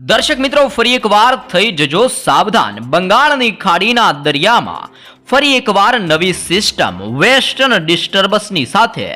દર્શક મિત્રો, ફરી એકવાર થઈ જજો સાવધાન. બંગાળની ખાડીના દરિયામાં ફરી એકવાર નવી સિસ્ટમ વેસ્ટર્ન ડિસ્ટર્બન્સની સાથે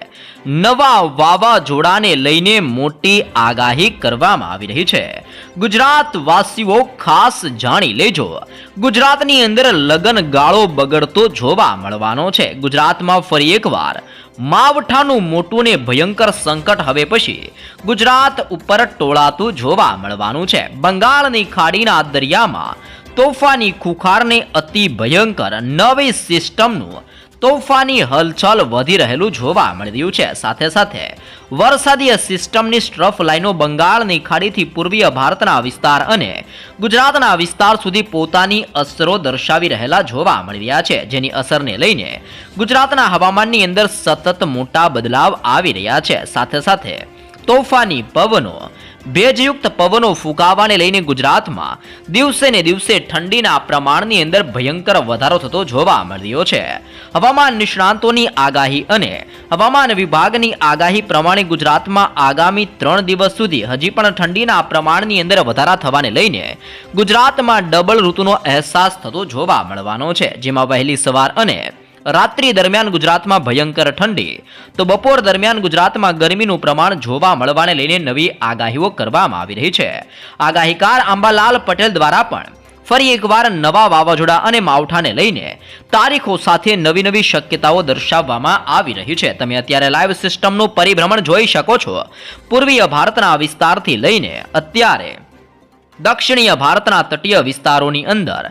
નવા વાવાઝોડાને લઈને મોટી આગાહી કરવામાં આવી રહી છે. ગુજરાત વાસીઓ ખાસ જાણી લેજો. ગુજરાતની અંદર લગન ગાળો બગડતો જોવા મળવાનો છે. ગુજરાતમાં ફરી એકવાર માવઠાનું મોટું ને ભયંકર સંકટ હવે પછી ગુજરાત ઉપર ટોળાતું જોવા મળવાનું છે. બંગાળની ખાડીના દરિયામાં તોફાની ખુખારને અતિ ભયંકર નવી સિસ્ટમનું તોફાની હલચલ વધી રહેલું જોવા મળી રહ્યું છે. સાથે સાથે વરસાદીય સિસ્ટમની સ્ટ્રફ લાઇનો બંગાળની ખાડીથી પૂર્વીય ભારતના વિસ્તાર અને ગુજરાતના વિસ્તાર સુધી પોતાની અસરો દર્શાવી રહેલા જોવા મળી રહ્યા છે, જેની અસરને લઈને ગુજરાતના હવામાનની અંદર સતત મોટા બદલાવ આવી રહ્યા છે. સાથે સાથે તોફાની પવનો, ભેજયુક્ત પવનો ફૂંકાવાને લઈને ગુજરાતમાં દિવસે ને દિવસે ઠંડીના પ્રમાણની અંદર ભયંકર વધારો થતો જોવા મળી રહ્યો છે. હવામાન નિષ્ણાંતોની આગાહી અને હવામાન વિભાગની આગાહી પ્રમાણે ગુજરાતમાં આગામી ત્રણ દિવસ સુધી હજી પણ ઠંડીના પ્રમાણની અંદર વધારા થવાને લઈને ગુજરાતમાં ડબલ ઋતુનો અહેસાસ થતો જોવા મળવાનો છે. જેમાં વહેલી સવાર અને રાત્રિ દરમિયાન ગુજરાતમાં ભયંકર ઠંડી, તો બપોર દરમિયાન ગુજરાતમાં ગરમીનું પ્રમાણ જોવા મળવાને લઈને નવી આગાહીઓ કરવામાં આવી રહી છે. આગાહીકાર આંબાલાલ પટેલ દ્વારા પણ ફરી એકવાર નવા વાવાઝોડા અને માવઠાને લઈને તારીખો સાથે નવી નવી શક્યતાઓ દર્શાવવામાં આવી રહી છે. તમે અત્યારે લાઈવ સિસ્ટમનું પરિભ્રમણ જોઈ શકો છો. પૂર્વીય ભારતના વિસ્તારથી લઈને અત્યારે દક્ષિણીય ભારતના તટીય વિસ્તારોની અંદર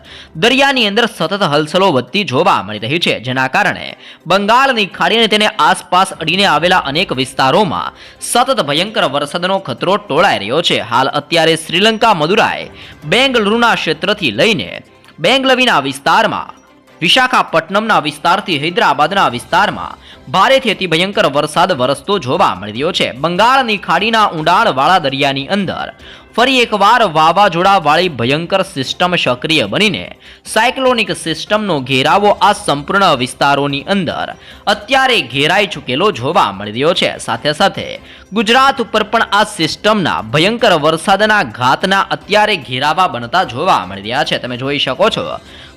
દરિયાની અંદર સતત હલચલો વધતી જોવા મળી રહી છે, જેના કારણે બંગાળની ખાડી અને તેને આસપાસ અડીને આવેલા અનેક વિસ્તારોમાં સતત ભયંકર વરસાદનો ખતરો ટોળાઈ રહ્યો છે. હાલ અત્યારે શ્રીલંકા, મદુરાઈ, બેંગલુરુના ક્ષેત્રથી લઈને બેંગલવીના વિસ્તારમાં, વિશાખાપટ્ટનમના વિસ્તારથી હૈદરાબાદના વિસ્તારમાં ભારેથી અતિ ભયંકર વરસાદ વરસતો જોવા મળી રહ્યો છે. બંગાળની ખાડીના ઊંડાણવાળા દરિયાની અંદર ફરી એકવાર વાવાઝોડાવાળી ભયંકર સિસ્ટમ સક્રિય બનીને સાયક્લોનિક સિસ્ટમનો ઘેરાવો આ સંપૂર્ણ વિસ્તારોની અંદર અત્યારે ઘેરાઈ ચૂકેલો જોવા મળી રહ્યો છે. સાથે સાથે ગુજરાત ઉપર પણ આ સિસ્ટમના ભયંકર વરસાદના ઘાતના અત્યારે ઘેરાવા બનતા જોવા મળી રહ્યા છે. તમે જોઈ શકો છો,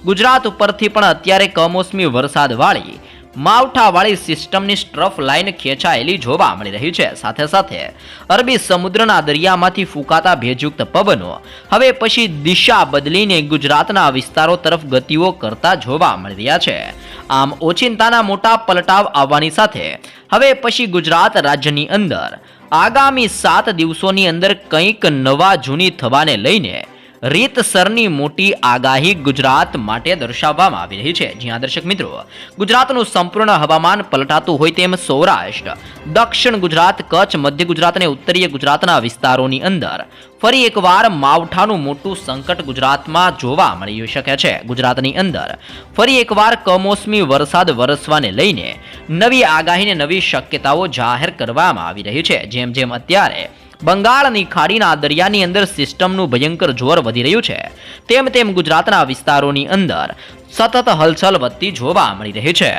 ગુજરાત ઉપરથી પણ અત્યારે કમોસમી વરસાદવાળી માવઠાવાળી સિસ્ટમની સ્ટ્રફ લાઇન ખેંચાયેલી જોવા મળી રહી છે. સાથે સાથે અરબી સમુદ્રના દરિયામાંથી ફૂંકાતા ભેજયુક્ત પવનો હવે પછી દિશા બદલીને ગુજરાતના વિસ્તારો તરફ ગતિઓ કરતા જોવા મળી રહ્યા છે. આમ ઓચિંતાના મોટા પલટાવ આવવાની સાથે હવે પછી ગુજરાત રાજ્યની અંદર આગામી સાત દિવસોની અંદર કંઈક નવા જૂની થવાને લઈને રીતસરની મોટી આગાહી ગુજરાત માટે દર્શાવવામાં આવી રહી છે. જ્યાં દર્શક મિત્રો, ગુજરાતનું સંપૂર્ણ હવામાન પલટાતું હોય તેમ સૌરાષ્ટ્ર, દક્ષિણ ગુજરાત, કચ્છ, મધ્ય ગુજરાત અને ઉત્તરીય ગુજરાતના વિસ્તારોની અંદર ફરી એકવાર માવઠાનું મોટું સંકટ ગુજરાતમાં જોવા મળી શકે છે. ગુજરાતની અંદર ફરી એકવાર કમોસમી વરસાદ વરસવાને લઈને નવી આગાહીને નવી શક્યતાઓ જાહેર કરવામાં આવી રહી છે. જેમ જેમ અત્યારે બંગાળની ખાડીના દરિયાની અંદર સિસ્ટમનું ભયંકર જોર વધી રહ્યું છે. તેમ તેમ ગુજરાતના વિસ્તારોની અંદર સતત હલચલ વધતી જોવા મળી રહી છે.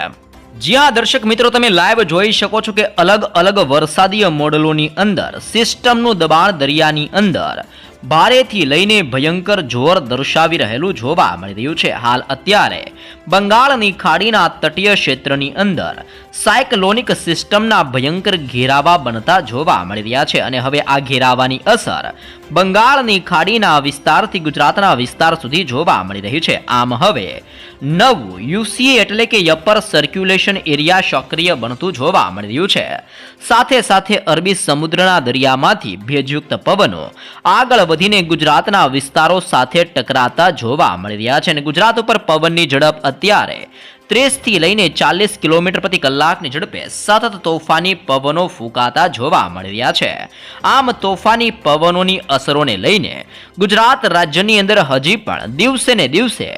જ્યાં દર્શક મિત્રો, તમે લાઈવ જોઈ શકો છો કે અલગ અલગ વરસાદીય મોડલોની અંદર સિસ્ટમનું દબાણ દરિયાની અંદર ભારેથી લઈને ભયંકર જોર દર્શાવી રહેલું જોવા મળી રહ્યું છે. હાલ અત્યારે બંગાળની ખાડીના તટીય ક્ષેત્રની અંદર સાયક્લોનિક સિસ્ટમના ભયંકર ઘેરાવા બનતા જોવા મળી રહ્યા છે અને હવે આ ઘેરાવાની અસર બંગાળની ખાડીના વિસ્તારથી ગુજરાતના વિસ્તાર સુધી જોવા મળી રહી છે. આમ હવે નવું યુસી એટલે કે અપર સર્ક્યુલેશન એરિયા સક્રિય બનતું જોવા મળી રહ્યું છે. સાથે સાથે અરબી સમુદ્રના દરિયામાંથી ભેજયુક્ત પવનો આગળ વધીને ગુજરાતના વિસ્તારો સાથે ટકરાતા જોવા મળી રહ્યા છે અને ગુજરાત ઉપર પવનની ઝડપ અત્યારે ત્રીસથી લઈને ચાલીસ કિલોમીટર પ્રતિ કલાકની ઝડપે સતત તોફાની પવનો ફૂંકાતા જોવા મળી રહ્યા છે. આમ તોફાની પવનોની અસરોને લઈને ગુજરાત રાજ્યની અંદર હજી પણ દિવસે ને દિવસે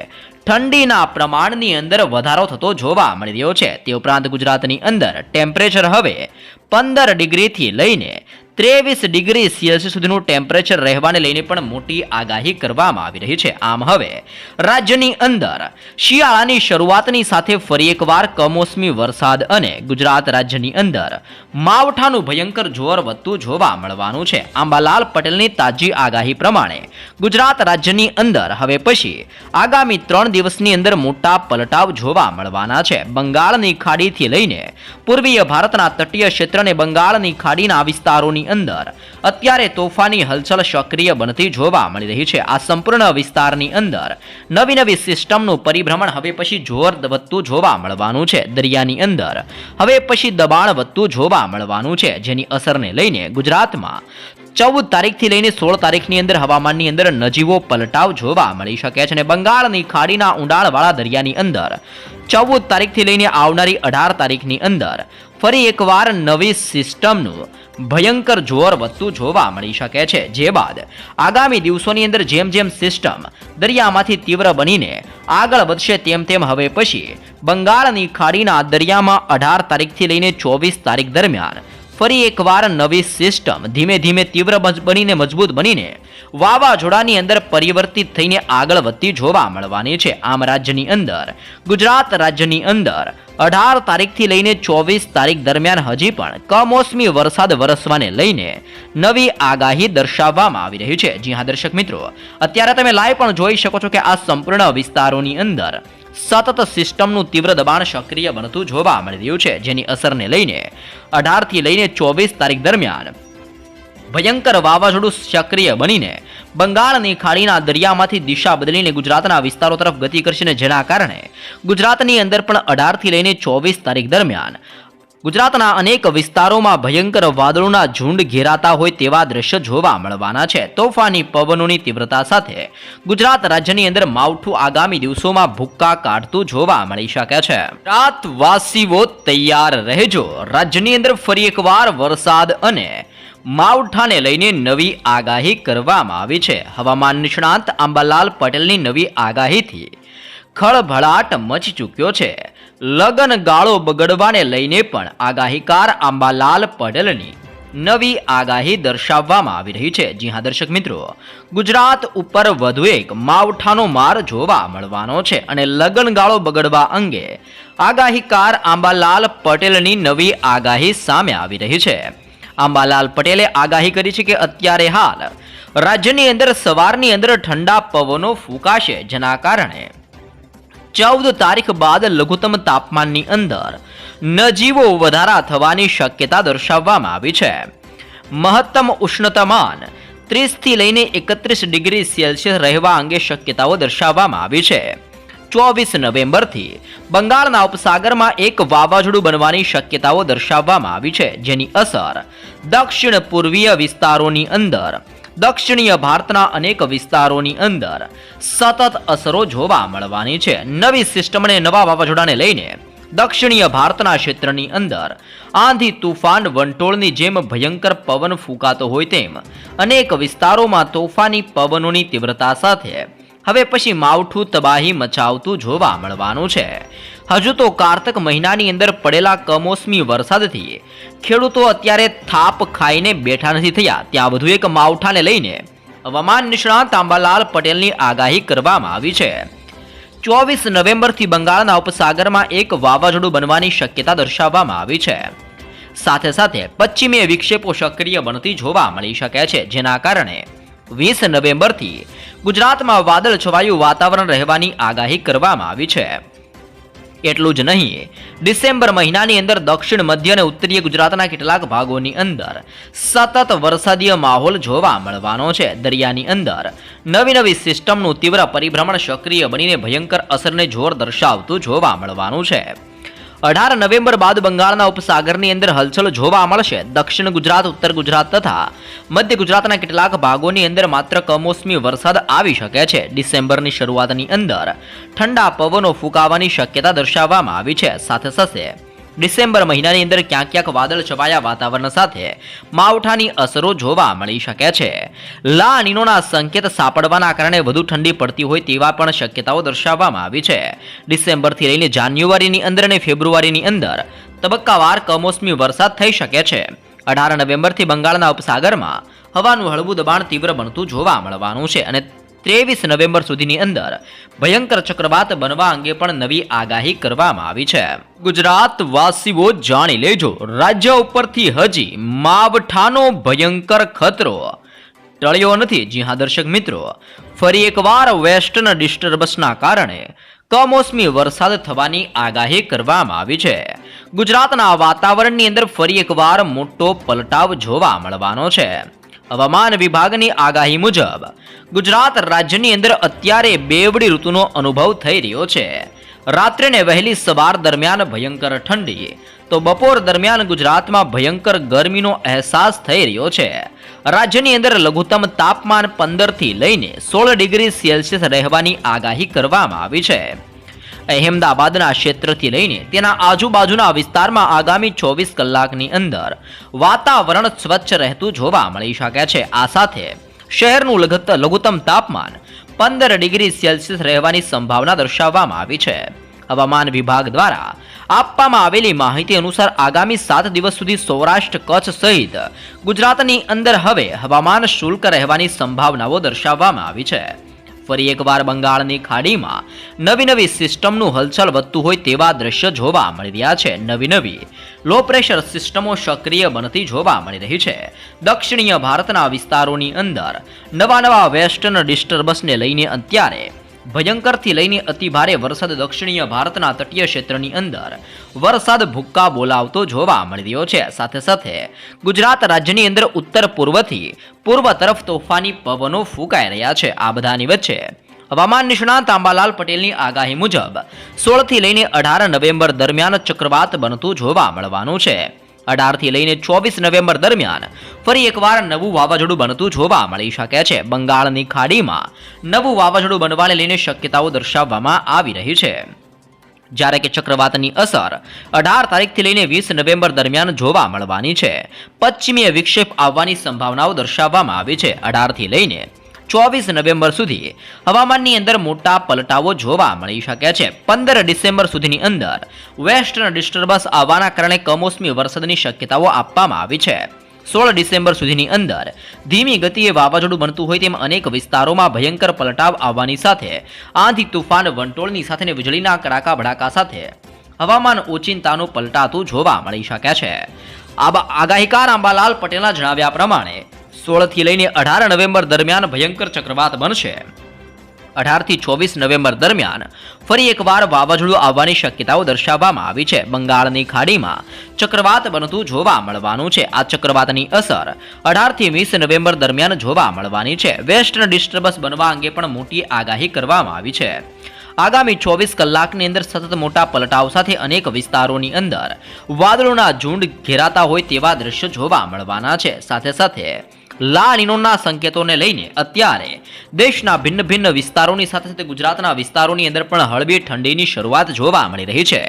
ઠંડીના પ્રમાણની અંદર વધારો થતો જોવા મળી રહ્યો છે. તે ઉપરાંત ગુજરાતની અંદર ટેમ્પરેચર હવે પંદર ડિગ્રીથી લઈને ત્રેવીસ ડિગ્રી સેલ્સિયસ સુધીનું ટેમ્પરેચર રહેવાને લઈને પણ મોટી આગાહી કરવામાં આવી રહી છે. આમ હવે, રાજ્યની અંદર શિયાળાની શરૂઆતની સાથે ફરી એકવાર કમોસમી વરસાદ અને ગુજરાત રાજ્યની અંદર માવઠાનું ભયંકર જોર વધતું જોવા મળવાનું છે. આંબાલાલ પટેલની તાજી આગાહી પ્રમાણે ગુજરાત રાજ્યની અંદર હવે પછી આગામી ત્રણ દિવસની અંદર મોટા પલટાવ જોવા મળવાના છે. બંગાળની ખાડીથી લઈને પૂર્વીય ભારતના તટીય ક્ષેત્ર અને બંગાળની ખાડીના વિસ્તારોની અંદર. અત્યારે તોફાની હલચલ સક્રિય બનતી જોવા મળી રહી છે. આ સંપૂર્ણ વિસ્તારની અંદર નવી નવી સિસ્ટમનું પરિભ્રમણ હવે પછી જોર વધતું જોવા મળવાનું છે. દરિયાની અંદર હવે પછી દબાણ વધતું જોવા મળવાનું છે, જેની અસરને લઈને ગુજરાતમાં ચૌદ તારીખથી લઈને સોળ તારીખની અંદર હવામાનની અંદર નજીવો પલટાવ જોવા મળી શકે છે અને બંગાળની ખાડીના ઊંડાણવાળા દરિયાની અંદર ચૌદ તારીખથી લઈને આવનારી અઢાર તારીખની અંદર ફરી એકવાર નવી સિસ્ટમનું ભયંકર જોર વધતું જોવા મળી શકે છે. જે બાદ આગામી દિવસોની અંદર જેમ જેમ સિસ્ટમ દરિયામાંથી તીવ્ર બનીને આગળ વધશે તેમ તેમ હવે પછી બંગાળની ખાડીના દરિયામાં અઢાર તારીખથી લઈને ચોવીસ તારીખ દરમિયાન ફરી એકવાર નવી સિસ્ટમ ધીમે ધીમે તીવ્ર બનીને મજબૂત બનીને વાવાઝોડાની અંદર પરિવર્તિત થઈને આગળ વધતી જોવા મળવાની છે આમ રાજ્યની અંદર. ગુજરાત રાજ્યની અંદર અઢાર તારીખથી લઈને ચોવીસ તારીખ દરમિયાન હજી પણ કમોસમી વરસાદ વરસવાને લઈને નવી આગાહી દર્શાવવામાં આવી રહી છે. જી હા, દર્શક મિત્રો, અત્યારે તમે લાઈવ પણ જોઈ શકો છો કે આ સંપૂર્ણ વિસ્તારોની અંદર સતત સિસ્ટમનું તીવ્ર દબાણ સક્રિય બનતું જોવા મળી રહ્યું છે. જેની અસરને લઈને અઢારથી લઈને ચોવીસ તારીખ દરમિયાન ભયંકર વાવાઝોડું સક્રિય બનીને બંગાળની ખાડીના દરિયામાંથી દિશા બદલીને ગુજરાતના વિસ્તારો તરફ ગતિ કરશે ને જેના કારણે ગુજરાતની અંદર પણ અઢારથી લઈને ચોવીસ તારીખ દરમિયાન ગુજરાતના અનેક વિસ્તારોમાં ભયંકર વાદળોના ઝુંડ ઘેરાતા હોય તેવા દ્રશ્ય જોવા મળવાના છે. તોફાની પવનોની તીવ્રતા સાથે ગુજરાત રાજ્યની અંદર માવઠું આગામી દિવસોમાં ભૂક્કા કાઢતું જોવા મળી શકે છે. રાતવાસીઓ તૈયાર રહેજો. રાજ્યની અંદર ફરી એકવાર વરસાદ અને માવઠાને લઈને નવી આગાહી કરવામાં આવી છે. હવામાન નિષ્ણાંત આંબાલાલ પટેલની નવી આગાહીથી ખળભળાટ મચી ચૂક્યો છે. લગન ગાળો બગડવાને લઈને પણ આગાહીકાર આંબાલાલ પટેલની નવી આગાહી દર્શાવવામાં આવી રહી છે. જી હા, દર્શક મિત્રો, ગુજરાત ઉપર વધુ એક માવઠાનો માર જોવા મળવાનો છે અને લગન ગાળો બગડવા અંગે આગાહીકાર આંબાલાલ પટેલની નવી આગાહી સામે આવી રહી છે. આંબાલાલ પટેલે આગાહી કરી છે કે અત્યારે હાલ રાજ્યની અંદર સવારની અંદર ઠંડા પવનો ફૂંકાશે જેના કારણે ચૌદ તારીખ બાદ લઘુત્તમ તાપમાનની અંદર નજીવો વધારા થવાની શક્યતા દર્શાવવામાં આવી છે. મહત્તમ ઉષ્ણતામાન ત્રીસથી લઈને એકત્રીસ ડિગ્રી સેલ્સિયસ રહેવા અંગે શક્યતાઓ દર્શાવવામાં આવી છે. ચોવીસ નવેમ્બરથી બંગાળના ઉપસાગરમાં એક વાવાઝોડું બનવાની શક્યતાઓ દર્શાવવામાં આવી છે, જેની અસર દક્ષિણ પૂર્વીય વિસ્તારોની અંદર, દક્ષિણીય ભારતના અનેક વિસ્તારોની અંદર સતત અસરો જોવા મળવાની છે. નવી સિસ્ટમને નવા વાવાઝોડાને લઈને દક્ષિણીય ભારતના ક્ષેત્રની અંદર આંધી તુફાન વંટોળની જેમ ભયંકર પવન ફૂંકાતો હોય તેમ અનેક વિસ્તારોમાં તોફાની પવનોની તીવ્રતા સાથે હવે પછી માવઠું તબાહી મચાવતું જોવા મળવાનું છે. હજુ તો કારતક મહિનાની અંદર પડેલા કમોસમી વરસાદથી ખેડૂતો અત્યારે થાપ ખાઈને બેઠા નથી થયા. ત્યાં વધુ એક માવઠાને લઈને હવામાન નિષ્ણાત આંબાલાલ પટેલની આગાહી કરવામાં આવી છે. ચોવીસ નવેમ્બરથી બંગાળના ઉપસાગરમાં એક વાવાઝોડું બનવાની શક્યતા દર્શાવવામાં આવી છે. સાથે સાથે પશ્ચિમીય વિક્ષેપો સક્રિય બનતી જોવા મળી શકે છે, જેના કારણે વીસ નવેમ્બરથી ગુજરાતમાં વાદળ છવાયું વાતાવરણ રહેવાની આગાહી કરવામાં આવી છે. એટલું જ નહીં, ડિસેમ્બર મહિનાની અંદર દક્ષિણ મધ્ય અને ઉત્તરીય ગુજરાતના કેટલાક ભાગોની અંદર સતત વરસાદીય માહોલ જોવા મળવાનો છે. દરિયાની અંદર નવી નવી સિસ્ટમનું તીવ્ર પરિભ્રમણ સક્રિય બનીને ભયંકર અસરને જોર દર્શાવતું જોવા મળવાનું છે. અઢાર નવેમ્બર બાદ બંગાળના ઉપસાગરની અંદર હલચલ જોવા મળશે. દક્ષિણ ગુજરાત, ઉત્તર ગુજરાત તથા મધ્ય ગુજરાતના કેટલાક ભાગોની અંદર માત્ર કમોસમી વરસાદ આવી શકે છે. ડિસેમ્બરની શરૂઆતની અંદર ઠંડા પવનો ફૂંકાવાની શક્યતા દર્શાવવામાં આવી છે. સાથે સાથે ડિસેમ્બર મહિનાની અંદર ક્યાંક ક્યાંક વાદળ છવાયા વાતાવરણ સાથે માવઠાની અસરો જોવા મળી શકે છે. લા નીનોના સંકેત સાપડવાના કારણે વધુ ઠંડી પડતી હોય તેવા પણ શક્યતાઓ દર્શાવવામાં આવી છે. ડિસેમ્બરથી લઈને જાન્યુઆરીની અંદર અને ફેબ્રુઆરીની અંદર તબક્કાવાર કમોસમી વરસાદ થઈ શકે છે. અઢાર નવેમ્બરથી બંગાળના ઉપસાગરમાં હવાનું હળવું દબાણ તીવ્ર બનતું જોવા મળવાનું છે અને ત્રેવીસ નવેમ્બર સુધીની અંદર ભયંકર ચક્રવાત બનવા અંગે પણ નવી આગાહી કરવામાં આવી છે. ગુજરાત વાસીઓ જાણી લેજો, રાજ્ય ઉપરથી હજી માવઠાનો ભયંકર ખતરો. ટળ્યો નથી, જી હા દર્શક મિત્રો. ફરી એકવાર વેસ્ટર્ન ડિસ્ટર્બન્સના કારણે કમોસમી વરસાદ થવાની આગાહી કરવામાં આવી છે. ગુજરાતના વાતાવરણની અંદર ફરી એકવાર મોટો પલટાવ જોવા મળવાનો છે. હવામાન વિભાગની આગાહી મુજબ, ગુજરાત રાજ્યની અંદર અત્યારે બેવડી ઋતુનો અનુભવ થઈ રહ્યો છે. રાત્રે ને વહેલી સવાર દરમિયાન ભયંકર ઠંડી, તો બપોર દરમિયાન ગુજરાતમાં ભયંકર ગરમીનો અહેસાસ થઈ રહ્યો છે. રાજ્યની અંદર લઘુત્તમ તાપમાન પંદરથી લઈને સોળ ડિગ્રી સેલ્સિયસ રહેવાની આગાહી કરવામાં આવી છે. અહેમદાબાદના ક્ષેત્રથી લઈને તેના આજુબાજુના વિસ્તારમાં આગામી ચોવીસ કલાકની અંદર વાતાવરણ સ્વચ્છ રહેતું જોવા મળી શકે છે. આ સાથે શહેરનું લઘુત્ત- લઘુત્તમ તાપમાન પંદર ડિગ્રી સેલ્સિયસ રહેવાની સંભાવના દર્શાવવામાં આવી છે. હવામાન વિભાગ દ્વારા આપવામાં આવેલી માહિતી અનુસાર આગામી સાત દિવસ સુધી સૌરાષ્ટ્ર કચ્છ સહિત ગુજરાતની અંદર હવે હવામાન શુલ્ક રહેવાની સંભાવનાઓ દર્શાવવામાં આવી છે. ફરી એકવાર બંગાળની ખાડીમાં નવી નવી સિસ્ટમનું હલચલ વધતું હોય તેવા દ્રશ્ય જોવા મળી રહ્યા છે. નવી નવી લો પ્રેશર સિસ્ટમો સક્રિય બનતી જોવા મળી રહી છે. દક્ષિણીય ભારતના વિસ્તારોની અંદર નવા નવા વેસ્ટર્ન ડિસ્ટર્બન્સને લઈને અત્યારે ભયંકરથી લઈને અતિભારે વરસાદ દક્ષિણીય ભારતના તટીય ક્ષેત્રની અંદર. વરસાદ ભૂક્કા બોલાવતો જોવા મળી રહ્યો છે. સાથે સાથે ગુજરાત રાજ્યની અંદર ઉત્તર પૂર્વથી પૂર્વ તરફ તોફાની પવનો ફૂંકાઈ રહ્યા છે. આ બધાની વચ્ચે હવામાન નિષ્ણાત આંબાલાલ પટેલની આગાહી મુજબ સોળથી લઈને અઢાર નવેમ્બર દરમિયાન ચક્રવાત બનતું જોવા મળવાનું છે. અઢારથી લઈને ચોવીસ નવેમ્બર દરમિયાન ફરી એકવાર નવું વાવાઝોડું બનતું જોવા મળી શકે છે. બંગાળની ખાડીમાં નવું વાવાઝોડું બનવાને લઈને શક્યતાઓ દર્શાવવામાં આવી રહી છે. જ્યારે કે ચક્રવાતની અસર અઢાર તારીખથી લઈને વીસ નવેમ્બર દરમિયાન જોવા મળવાની છે. પશ્ચિમીય વિક્ષેપ આવવાની સંભાવનાઓ દર્શાવવામાં આવી છે. અઢારથી લઈને ચોવીસ નવેમ્બર સુધી હવામાનની અંદર મોટા પલટાવો જોવા મળી શકે છે. પંદર ડિસેમ્બર સુધીની અંદર વેસ્ટર્ન ડિસ્ટર્બન્સ આવવાના કારણે કમોસમી વરસાદની શક્યતાઓ આપવામાં આવી છે. સોળ ડિસેમ્બર સુધીની અંદર ધીમી ગતિએ વાવાઝોડું બનતું હોય તેમ અનેક વિસ્તારોમાં ભયંકર પલટાવ આવવાની સાથે આંધી તુફાન વંટોળની સાથે વીજળીના કડાકા ભડાકા સાથે હવામાન ઓચિંતાનું પલટાતું જોવા મળી શકે છે. આગાહીકાર આંબાલાલ પટેલના જણાવ્યા પ્રમાણે સોળથી લઈને અઢાર નવેમ્બર દરમિયાન ભયંકર ચક્રવાત બનશે. અઢારથી ચોવીસ નવેમ્બર દરમિયાન ફરી એકવાર વાવાઝોડું આવવાની શક્યતાઓ દર્શાવવામાં આવી છે. બંગાળની ખાડીમાં ચક્રવાત બનતું જોવા મળવાનું છે. આ ચક્રવાતની અસર અઢારથી વીસ નવેમ્બર દરમિયાન જોવા મળવાની છે. વેસ્ટર્ન ડિસ્ટર્બન્સ બનવા અંગે પણ મોટી આગાહી કરવામાં આવી છે. આગામી ચોવીસ કલાકની અંદર સતત મોટા પલટાવ સાથે અનેક વિસ્તારોની અંદર વાદળોના ઝુંડ ઘેરાતા હોય તેવા દ્રશ્યો જોવા મળવાના છે. સાથે સાથે લા નિનોના સંકેતોને લઈને અત્યારે દેશના ભિન્ન ભિન્ન વિસ્તારોની સાથે સાથે ગુજરાતના વિસ્તારોની અંદર પણ હળવી ઠંડીની શરૂઆત જોવા મળી રહી છે.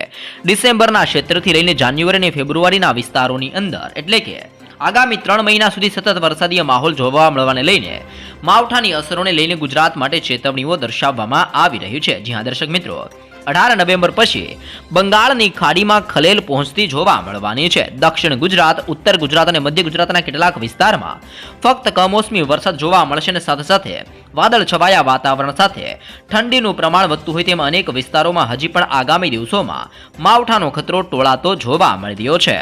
ડિસેમ્બરના ક્ષેત્રથી લઈને જાન્યુઆરી અને ફેબ્રુઆરીના વિસ્તારોની અંદર એટલે કે આગામી ત્રણ મહિના સુધી સતત વરસાદીય માહોલ જોવા મળવાને લઈને માવઠાની અસરોને લઈને ગુજરાત માટે ચેતવણીઓ દર્શાવવામાં આવી રહી છે. જ્યાં દર્શક મિત્રો. અઢાર નવેમ્બર પછી બંગાળની ખાડીમાં ખલેલ પહોંચતી જોવા મળવાની છે. દક્ષિણ ગુજરાત, ઉત્તર ગુજરાત અને મધ્ય ગુજરાતના કેટલાક વિસ્તારમાં ફક્ત કમોસમી વરસાદ જોવા મળશે અને સાથે સાથે વાદળ છવાયા વાતાવરણ સાથે ઠંડીનું પ્રમાણ વધતું હોય તેમ અનેક વિસ્તારોમાં હજી પણ આગામી દિવસોમાં માવઠાનો ખતરો ટોળાતો જોવા મળી રહ્યો છે.